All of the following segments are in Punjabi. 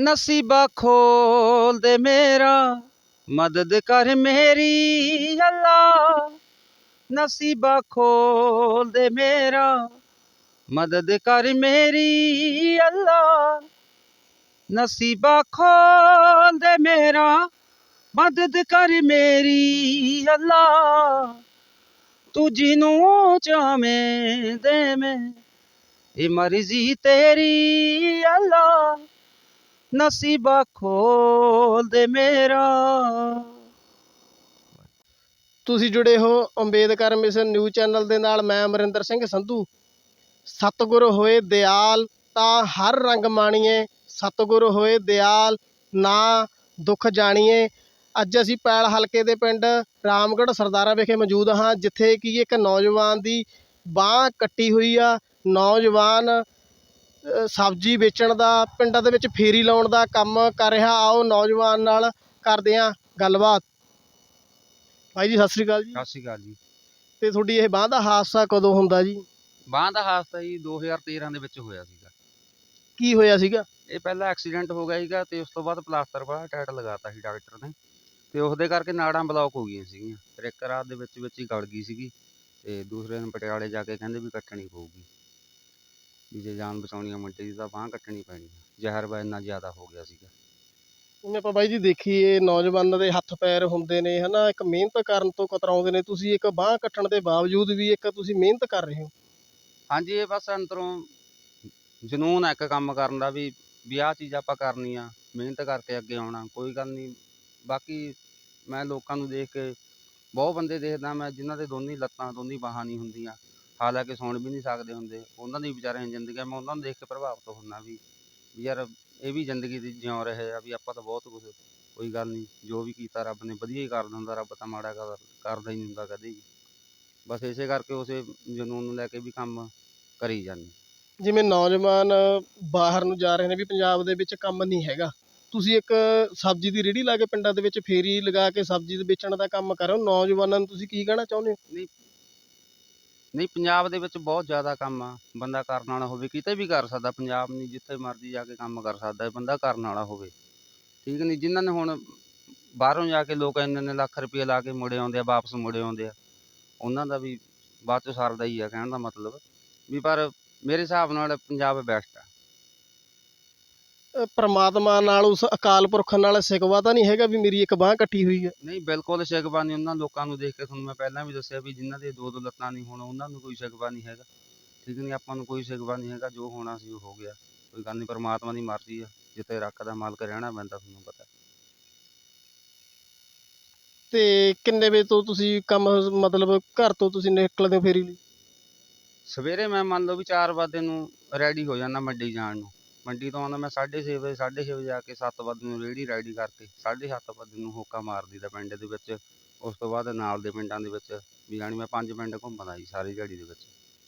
ਨਸੀਬਾ ਖੋਲ ਦੇ ਮੇਰਾ, ਮਦਦ ਕਰ ਮੇਰੀ ਅੱਲਾ ਨਸੀਬਾ ਖੋਲ ਦੇ ਮੇਰਾ, ਮਦਦ ਕਰ ਮੇਰੀ ਅੱਲਾ ਨਸੀਬਾ ਖੋਲ ਦੇ ਮੇਰਾ, ਮਦਦ ਕਰ ਮੇਰੀ ਅੱਲਾ ਤੂੰ ਜਿਹਨੂੰ ਚਾਵੇਂ ਮੈਂ ਇਹ ਮਰਜ਼ੀ ਤੇਰੀ ਅੱਲਾ ਨਸੀਬਾ ਖੋਲ ਦੇ ਮੇਰਾ। ਤੁਸੀਂ ਜੁੜੇ ਹੋ ਅੰਬੇਦਕਰ ਮਿਸ਼ਨ ਨਿਊਜ਼ ਚੈਨਲ ਦੇ ਨਾਲ, ਮੈਂ ਅਮਰਿੰਦਰ ਸਿੰਘ ਸੰਧੂ। ਸਤਿਗੁਰ ਹੋਏ ਦਿਆਲ ਤਾਂ ਹਰ ਰੰਗ ਮਾਣੀਏ। ਸਤਿਗੁਰ ਹੋਏ ਦਿਆਲ ਨਾ ਦੁੱਖ ਜਾਣੀਏ। ਅੱਜ ਅਸੀਂ ਪੈਲ ਹਲਕੇ ਦੇ ਪਿੰਡ ਰਾਮਗੜ੍ਹ ਸਰਦਾਰਾ ਵਿਖੇ ਮੌਜੂਦ ਹਾਂ, ਜਿੱਥੇ ਕਿ ਇੱਕ ਨੌਜਵਾਨ ਦੀ ਬਾਹ ਕੱਟੀ ਹੋਈ ਆ। ਨੌਜਵਾਨ ਸਬਜ਼ੀ ਵੇਚਣ ਦਾ ਪਿੰਡਾਂ ਦੇ ਵਿੱਚ ਫੇਰੀ ਲਾਉਣ ਦਾ ਕੰਮ ਕਰ ਰਿਹਾ। ਆਓ ਨੌਜਵਾਨ ਨਾਲ ਕਰਦੇ ਹਾਂ ਗੱਲਬਾਤ। ਭਾਈ ਜੀ ਸਤਿ ਸ੍ਰੀ ਅਕਾਲ ਜੀ। ਸਤਿ ਸ਼੍ਰੀ ਅਕਾਲ ਜੀ। ਤੇ ਤੁਹਾਡੀ ਇਹ ਬਾਂਹ ਦਾ ਹਾਦਸਾ ਕਦੋਂ ਹੁੰਦਾ ਜੀ? ਬਾਂਹ ਦਾ ਹਾਦਸਾ ਜੀ 2013 ਦੇ ਵਿੱਚ ਹੋਇਆ ਸੀਗਾ। ਕੀ ਹੋਇਆ ਸੀਗਾ? ਇਹ ਪਹਿਲਾਂ ਐਕਸੀਡੈਂਟ ਹੋ ਗਿਆ ਸੀਗਾ ਤੇ ਉਸ ਤੋਂ ਬਾਅਦ ਪਲਾਸਟਰ ਵਾਲਾ ਟਾਇਟ ਲਗਾਤਾ ਸੀ ਡਾਕਟਰ ਨੇ। ਤੇ ਉਹਦੇ ਕਰਕੇ ਨਾੜਾਂ ਬਲੌਕ ਹੋ ਗਈਆਂ ਸੀਗੀਆਂ। ਫਿਰ ਇੱਕ ਰਾਤ ਦੇ ਵਿੱਚ ਵਿੱਚ ਹੀ ਗਲ ਗਈ ਸੀਗੀ ਤੇ ਦੂਸਰੇ ਦਿਨ ਪਟਿਆਲੇ ਜਾ ਕੇ ਕਹਿੰਦੇ ਵੀ ਕੱਟਣੀ ਪਊਗੀ। ਵੀ ਜੇ ਜਾਨ ਬਚਾਉਣੀ ਆ ਮੁੰਡੇ ਦੀ ਤਾਂ ਬਾਂਹ ਕੱਟਣੀ ਪੈਣੀ ਆ। ਜ਼ਹਿਰ ਵਾ ਇੰਨਾ ਜ਼ਿਆਦਾ ਹੋ ਗਿਆ ਸੀਗਾ। ਜਿਵੇਂ ਆਪਾਂ ਬਾਈ ਜੀ ਦੇਖੀਏ ਨੌਜਵਾਨਾਂ ਦੇ ਹੱਥ ਪੈਰ ਹੁੰਦੇ ਨੇ ਹਨਾ ਇੱਕ ਮਿਹਨਤ ਕਰਨ ਤੋਂ ਕਤਰਾਉਂਦੇ ਨੇ। ਤੁਸੀਂ ਇੱਕ ਬਾਂਹ ਕੱਟਣ ਦੇ ਬਾਵਜੂਦ ਵੀ ਇੱਕ ਤੁਸੀਂ ਮਿਹਨਤ ਕਰ ਰਹੇ ਹੋ। ਹਾਂਜੀ ਇਹ ਬਸ ਅੰਦਰੋਂ ਜਨੂਨ ਹੈ ਇੱਕ ਕੰਮ ਕਰਨ ਦਾ ਵੀ ਵੀ ਆਹ ਚੀਜ਼ ਆਪਾਂ ਕਰਨੀ ਆ ਮਿਹਨਤ ਕਰਕੇ ਅੱਗੇ ਆਉਣਾ ਕੋਈ ਗੱਲ ਨਹੀਂ। ਬਾਕੀ ਮੈਂ ਲੋਕਾਂ ਨੂੰ ਦੇਖ ਕੇ ਬਹੁਤ ਬੰਦੇ ਦੇਖਦਾ ਮੈਂ ਜਿਨ੍ਹਾਂ ਦੇ ਦੋਨੀ ਲੱਤਾਂ ਦੋਨੀ ਬਾਹਾਂ ਨਹੀਂ ਹੁੰਦੀਆਂ। ਹਾਲਾਂਕਿ ਸੁਣ ਵੀ ਨਹੀਂ ਸਕਦੇ ਹੁੰਦੇ। ਉਹਨਾਂ ਦੀ ਵਿਚਾਰਿਆਂ ਦੀ ਜ਼ਿੰਦਗੀ ਆ, ਮੈਂ ਉਹਨਾਂ ਨੂੰ ਦੇਖ ਕੇ ਪ੍ਰਭਾਵਿਤ ਹੁੰਦਾ ਵੀ ਵੀ ਯਾਰ ਇਹ ਵੀ ਜ਼ਿੰਦਗੀ ਦੀ ਜਿਉਂ ਰਹੇ ਆ ਵੀ ਆਪਾਂ ਤਾਂ ਬਹੁਤ ਕੁਝ ਕੋਈ ਗੱਲ ਨਹੀਂ ਜੋ ਵੀ ਕੀਤਾ ਰੱਬ ਨੇ ਵਧੀਆ ਹੀ ਕਰ ਦਿੰਦਾ ਰੱਬ ਤਾਂ ਮਾੜਾ ਕਰ- ਕਰਦਾ ਹੀ ਨਹੀਂ ਹੁੰਦਾ ਕਦੇ ਵੀ। ਬਸ ਇਸੇ ਕਰਕੇ ਉਸੇ ਜਨੂਨ ਨੂੰ ਲੈ ਕੇ ਵੀ ਕੰਮ ਕਰੀ ਜਾਂਦੇ। ਜਿਵੇਂ ਨੌਜਵਾਨ ਬਾਹਰ ਨੂੰ ਜਾ ਰਹੇ ਨੇ ਵੀ ਪੰਜਾਬ ਦੇ ਵਿੱਚ ਕੰਮ ਨਹੀਂ ਹੈਗਾ। ਤੁਸੀਂ ਇੱਕ ਸਬਜ਼ੀ ਦੀ ਰੇਹੜੀ ਲਾ ਕੇ ਪਿੰਡਾਂ ਦੇ ਵਿੱਚ ਫੇਰੀ ਲਗਾ ਕੇ ਸਬਜ਼ੀ ਵੇਚਣ ਦਾ ਕੰਮ ਕਰ। ਨੌਜਵਾਨਾਂ ਨੂੰ ਤੁਸੀਂ ਕੀ ਕਹਿਣਾ ਚਾਹੁੰਦੇ ਹੋ? ਨਹੀਂ ਨਹੀਂ, ਪੰਜਾਬ ਦੇ ਵਿੱਚ ਬਹੁਤ ਜ਼ਿਆਦਾ ਕੰਮ ਆ, ਬੰਦਾ ਕਰਨ ਵਾਲਾ ਹੋਵੇ, ਕਿਤੇ ਵੀ ਕਰ ਸਕਦਾ, ਪੰਜਾਬ ਨਹੀਂ, ਜਿੱਥੇ ਮਰਜ਼ੀ ਜਾ ਕੇ ਕੰਮ ਕਰ ਸਕਦਾ ਬੰਦਾ ਕਰਨ ਵਾਲਾ ਹੋਵੇ। ਠੀਕ ਨਹੀਂ, ਜਿਨ੍ਹਾਂ ਨੇ ਹੁਣ ਬਾਹਰੋਂ ਜਾ ਕੇ ਲੋਕ ਇੰਨੇ ਇੰਨੇ ਲੱਖ ਰੁਪਏ ਲਾ ਕੇ ਮੁੜੇ ਆਉਂਦੇ ਆ, ਵਾਪਸ ਮੁੜੇ ਆਉਂਦੇ ਆ, ਉਹਨਾਂ ਦਾ ਵੀ ਬਾਅਦ ਚੋਂ ਸਰਦਾ ਹੀ ਆ, ਕਹਿਣ ਦਾ ਮਤਲਬ ਵੀ ਪਰ ਮੇਰੇ ਹਿਸਾਬ ਨਾਲ ਪੰਜਾਬ ਬੈਸਟ ਆ। ਪ੍ਰਮਾਤਮਾ ਨਾਲ ਉਸ ਅਕਾਲ ਪੁਰਖ ਨਾਲ ਸਿਕਵਾ ਤਾਂ ਨਹੀਂ ਹੈਗਾ ਵੀ ਮੇਰੀ ਇੱਕ ਬਾਂਹ ਕੱਟੀ ਹੋਈ ਹੈ। ਨਹੀਂ ਬਿਲਕੁਲ ਸ਼ਿਕਵਾ ਨਹੀਂ। ਉਹਨਾਂ ਲੋਕਾਂ ਨੂੰ ਦੇਖ ਕੇ ਤੁਹਾਨੂੰ ਮੈਂ ਪਹਿਲਾਂ ਵੀ ਦੱਸਿਆ ਵੀ ਜਿਨ੍ਹਾਂ ਦੇ ਦੋ ਦੋ ਲੱਤਾਂ ਨਹੀਂ ਹੁਣ ਉਹਨਾਂ ਨੂੰ ਕੋਈ ਸ਼ਿਕਵਾ ਨਹੀਂ ਹੈਗਾ। ਠੀਕ ਨਹੀਂ ਆਪਾਂ ਨੂੰ ਕੋਈ ਸ਼ਿਕਵਾ ਨਹੀਂ ਹੈਗਾ। ਜੋ ਹੋਣਾ ਸੀ ਉਹ ਹੋ ਗਿਆ। ਕੋਈ ਗੱਲ ਨਹੀਂ ਪਰਮਾਤਮਾ ਦੀ ਮਰਜ਼ੀ ਆ। ਜਿੱਥੇ ਰੱਖਦਾ ਮਾਲਕ ਰਹਿਣਾ ਪੈਂਦਾ ਤੁਹਾਨੂੰ ਪਤਾ ਤੇ ਕਿੰਨੇ ਵਜੇ ਤੋਂ ਤੁਸੀਂ ਕੰਮ ਮਤਲਬ ਘਰ ਤੋਂ ਤੁਸੀਂ ਨਿਕਲਦੇ ਹੋ ਫੇਰੀ ਲਈ? ਸਵੇਰੇ ਮੈਂ ਮੰਨ ਲਓ ਵੀ 4 ਵਜੇ ਨੂੰ ਰੈਡੀ ਹੋ ਜਾਂਦਾ ਮੰਡੀ ਜਾਣ ਨੂੰ। ਮੰਡੀ ਤੋਂ ਆਉਂਦਾ ਮੈਂ 6:30 ਵਜੇ 6:30 ਵਜੇ ਆ ਕੇ 7 ਵਜੇ ਨੂੰ ਰੇੜੀ ਰੈਡੀ ਕਰਕੇ 7:30 ਵਜੇ ਨੂੰ ਹੋਕਾ ਮਾਰ ਦਈਦਾ ਪਿੰਡ ਦੇ ਵਿੱਚ। ਉਸ ਤੋਂ ਬਾਅਦ ਨਾਲ ਦੇ ਪਿੰਡਾਂ ਦੇ ਵਿੱਚ ਵੀ ਜਾਣੀ ਮੈਂ ਪੰਜ ਪਿੰਡ ਘੁੰਮਦਾ ਜੀ ਸਾਰੀ ਦਿਹਾੜੀ ਦੇ ਵਿੱਚ।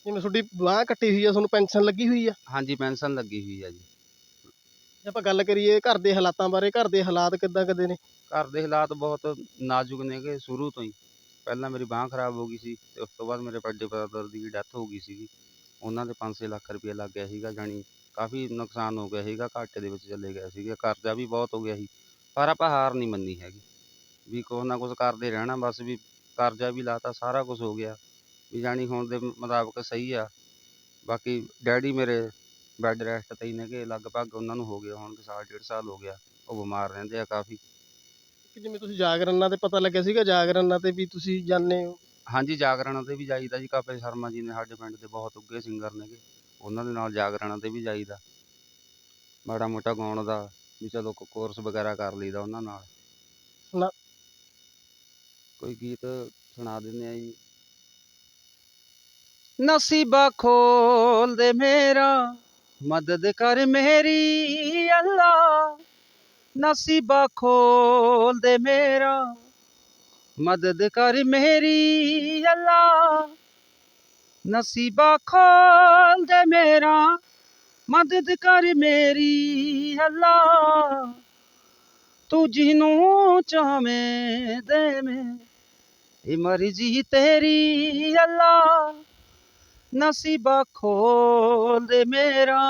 ਜਿਵੇਂ ਤੁਹਾਡੀ ਬਾਂਹ ਕੱਟੀ ਹੋਈ ਆ ਤੁਹਾਨੂੰ ਪੈਨਸ਼ਨ ਲੱਗੀ ਹੋਈ ਆ? ਹਾਂਜੀ ਪੈਨਸ਼ਨ ਲੱਗੀ ਹੋਈ ਆ ਜੀ। ਜੇ ਆਪਾਂ ਗੱਲ ਕਰੀਏ ਘਰ ਦੇ ਹਾਲਾਤਾਂ ਬਾਰੇ ਘਰ ਦੇ ਹਾਲਾਤ ਕਿੱਦਾਂ ਕਦੇ ਨੇ? ਘਰ ਦੇ ਹਾਲਾਤ ਬਹੁਤ ਨਾਜ਼ੁਕ ਨੇਗੇ ਸ਼ੁਰੂ ਤੋਂ ਹੀ। ਪਹਿਲਾਂ ਮੇਰੀ ਬਾਂਹ ਖਰਾਬ ਹੋ ਗਈ ਸੀ ਤੇ ਉਸ ਤੋਂ ਬਾਅਦ ਮੇਰੇ ਵੱਡੇ ਬ੍ਰਦਰ ਦੀ ਡੈਥ ਹੋ ਗਈ ਸੀਗੀ। ਉਹਨਾਂ ਦੇ 5-6 ਲੱਖ ਰੁਪਏ ਲੱਗ ਗਿਆ ਸੀਗਾ ਜਾਣੀ ਕਾਫੀ ਨੁਕਸਾਨ ਹੋ ਗਿਆ ਸੀਗਾ ਘਾਟੇ ਦੇ ਵਿੱਚ ਚਲੇ ਗਿਆ ਸੀਗਾ ਕਰਜ਼ਾ ਵੀ ਬਹੁਤ ਹੋ ਗਿਆ ਸੀ ਪਰ ਆਪਾਂ ਹਾਰ ਨਹੀਂ ਮੰਨੀ ਹੈਗੀ। ਵੀ ਕੁਛ ਨਾ ਕੁਛ ਕਰਦੇ ਰਹਿਣਾ ਬਸ ਵੀ ਕਰਜ਼ਾ ਵੀ ਲਾਤਾ ਸਾਰਾ ਕੁਝ ਹੋ ਗਿਆ। ਵੀ ਜਾਣੀ ਹੁਣ ਦੇ ਮੁਤਾਬਕ ਸਹੀ ਆ। ਬਾਕੀ ਡੈਡੀ ਮੇਰੇ ਬੈੱਡ ਰੈਸਟ ਤੇ ਹੀ ਨੇਗੇ ਲਗਭਗ ਉਹਨਾਂ ਨੂੰ ਹੋ ਗਿਆ ਹੁਣ ਸਾਲ ਡੇਢ ਸਾਲ ਹੋ ਗਿਆ ਉਹ ਬਿਮਾਰ ਰਹਿੰਦੇ ਆ ਕਾਫੀ। ਕਿ ਜਿਵੇਂ ਤੁਸੀਂ ਜਾਗਰਨਾਂ ਤੇ ਪਤਾ ਲੱਗਿਆ ਸੀਗਾ ਜਾਗਰਨਾਂ ਤੇ ਵੀ ਤੁਸੀਂ ਜਾਂਦੇ ਹੋ? ਹਾਂਜੀ ਜਾਗਰਣ ਤੇ ਵੀ ਜਾਈਦਾ ਜੀ ਕਪਿਲ ਸ਼ਰਮਾ ਜੀ ਨੇ ਸਾਡੇ ਪਿੰਡ ਦੇ ਬਹੁਤ ਉੱਗੇ ਸਿੰਗਰ ਨੇਗੇ। ਉਹਨਾਂ ਦੇ ਨਾਲ ਜਾਗਰਣ ਤੇ ਵੀ ਜਾਈਦਾ। ਮਾੜਾ ਮੋਟਾ ਗਾਉਣ ਦਾ ਵੀ ਚਲੋ ਕੋਰਸ ਵਗੈਰਾ ਕਰ ਲਈਦਾ ਉਹਨਾਂ ਨਾਲ। ਸੁਣਾ- ਕੋਈ ਗੀਤ ਸੁਣਾ ਦਿੰਦੇ ਆ ਜੀ? ਨਸੀਬਾ ਖੋਲ ਦੇ ਮੇਰਾ ਮਦਦ ਕਰ ਮੇਰੀ ਅੱਲਾ। ਨਸੀਬਾ ਖੋਲ ਦੇ ਮੇਰਾ ਮਦਦ ਕਰ ਮੇਰੀ ਅੱਲਾ। ਨਸੀਬਾ ਖੋਲ ਦੇ ਮੇਰਾ, ਮਦਦ ਕਰ ਮੇਰੀ ਅੱਲਾ। ਤੂੰ ਜਿਹਨੂੰ ਚਾਹਵੇਂ ਦੇ ਮੈਂ ਇਹ ਮਰਜ਼ੀ ਤੇਰੀ ਅੱਲਾ। ਨਸੀਬਾ ਖੋਲ ਦੇ ਮੇਰਾ,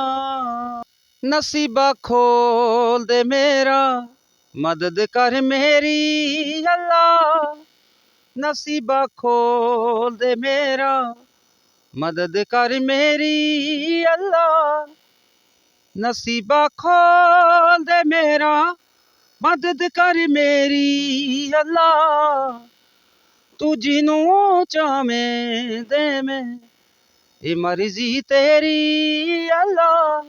ਨਸੀਬਾ ਖੋਲ ਦੇ ਮੇਰਾ, ਮਦਦ ਕਰ ਮੇਰੀ ਅੱਲਾ। ਨਸੀਬਾ ਖੋਲ ਦੇ ਮੇਰਾ ਮਦਦ ਕਰ ਮੇਰੀ ਅੱਲਾ। ਨਸੀਬਾ ਖੋਲ ਦੇ ਮੇਰਾ, ਮਦਦ ਕਰ ਮੇਰੀ ਅੱਲਾ। ਤੂੰ ਜਿਨੂੰ ਚਾਵੇਂ ਦੇ ਮੈਂ ਇਹ ਮਰਜ਼ੀ ਤੇਰੀ ਅੱਲਾ।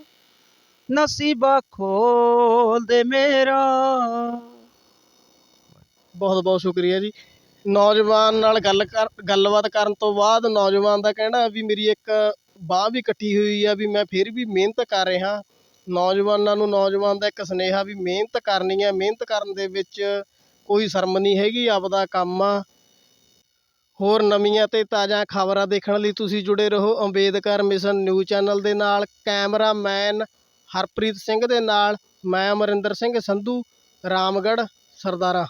ਨਸੀਬਾ ਖੋਲ ਦੇ ਮੇਰਾ। ਬਹੁਤ ਬਹੁਤ ਸ਼ੁਕਰੀਆ ਜੀ। ਨੌਜਵਾਨ ਨਾਲ ਗੱਲ ਕਰ, ਗੱਲਬਾਤ ਕਰਨ ਤੋਂ ਬਾਅਦ ਨੌਜਵਾਨ ਦਾ ਕਹਿਣਾ ਵੀ ਮੇਰੀ ਇੱਕ ਬਾਂਹ ਵੀ ਕੱਟੀ ਹੋਈ ਆ ਵੀ ਮੈਂ ਫਿਰ ਵੀ ਮਿਹਨਤ ਕਰ ਰਿਹਾ। ਨੌਜਵਾਨਾਂ ਨੂੰ ਨੌਜਵਾਨ ਦਾ ਇੱਕ ਸੁਨੇਹਾ ਵੀ ਮਿਹਨਤ ਕਰਨੀ ਹੈ ਮਿਹਨਤ ਕਰਨ ਦੇ ਵਿੱਚ ਕੋਈ ਸ਼ਰਮ ਨਹੀਂ ਹੈਗੀ, ਆਪਦਾ ਕੰਮ ਆ। ਹੋਰ ਨਵੀਆਂ ਅਤੇ ਤਾਜ਼ਾ ਖਬਰਾਂ ਦੇਖਣ ਲਈ ਤੁਸੀਂ ਜੁੜੇ ਰਹੋ ਅੰਬੇਦਕਰ ਮਿਸ਼ਨ ਨਿਊਜ਼ ਚੈਨਲ ਦੇ ਨਾਲ। ਕੈਮਰਾਮੈਨ ਹਰਪ੍ਰੀਤ ਸਿੰਘ ਦੇ ਨਾਲ, ਮੈਂ ਅਮਰਿੰਦਰ ਸਿੰਘ ਸੰਧੂ, ਰਾਮਗੜ੍ਹ, ਸਰਦਾਰਾ।